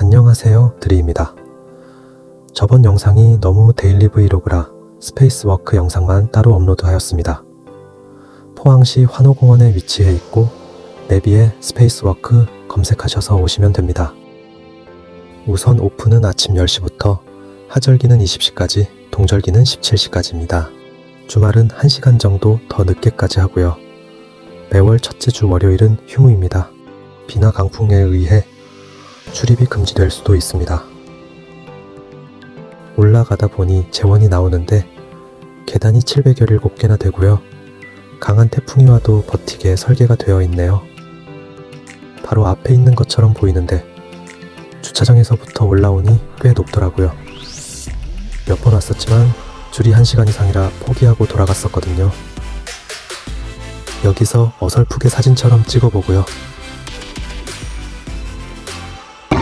안녕하세요 드리입니다. 저번 영상이 너무 데일리 브이로그라 스페이스워크 영상만 따로 업로드하였습니다. 포항시 환호공원에 위치해 있고 내비에 스페이스워크 검색하셔서 오시면 됩니다. 우선 오픈은 아침 10시부터 하절기는 20시까지 동절기는 17시까지입니다. 주말은 1시간 정도 더 늦게까지 하고요. 매월 첫째 주 월요일은 휴무입니다. 비나 강풍에 의해 출입이 금지될 수도 있습니다. 올라가다 보니 재원이 나오는데 계단이 717개나 되고요. 강한 태풍이 와도 버티게 설계가 되어 있네요. 바로 앞에 있는 것처럼 보이는데 주차장에서부터 올라오니 꽤 높더라고요. 몇 번 왔었지만 줄이 1시간 이상이라 포기하고 돌아갔었거든요. 여기서 어설프게 사진처럼 찍어보고요.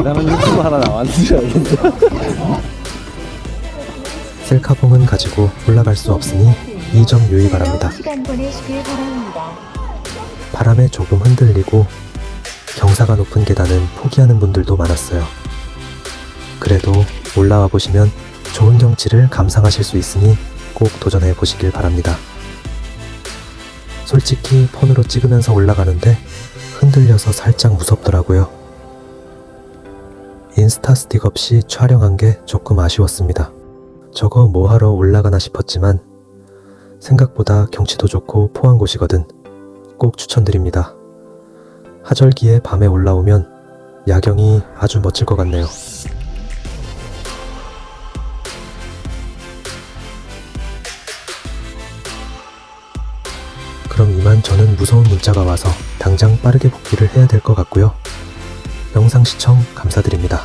나는 유튜브 하나 알겠는데. 셀카봉은 가지고 올라갈 수 없으니 이 점 유의 바랍니다. 시간 보내시길 바랍니다. 바람에 조금 흔들리고 경사가 높은 계단은 포기하는 분들도 많았어요. 그래도 올라와 보시면 좋은 경치를 감상하실 수 있으니 꼭 도전해 보시길 바랍니다. 솔직히 폰으로 찍으면서 올라가는데 흔들려서 살짝 무섭더라고요. 인스타 스틱 없이 촬영한 게 조금 아쉬웠습니다. 저거 뭐하러 올라가나 싶었지만 생각보다 경치도 좋고 포한 곳이거든. 꼭 추천드립니다. 하절기에 밤에 올라오면 야경이 아주 멋질 것 같네요. 그럼 이만 저는 무서운 문자가 와서 당장 빠르게 복귀를 해야 될 것 같고요. 영상 시청 감사드립니다.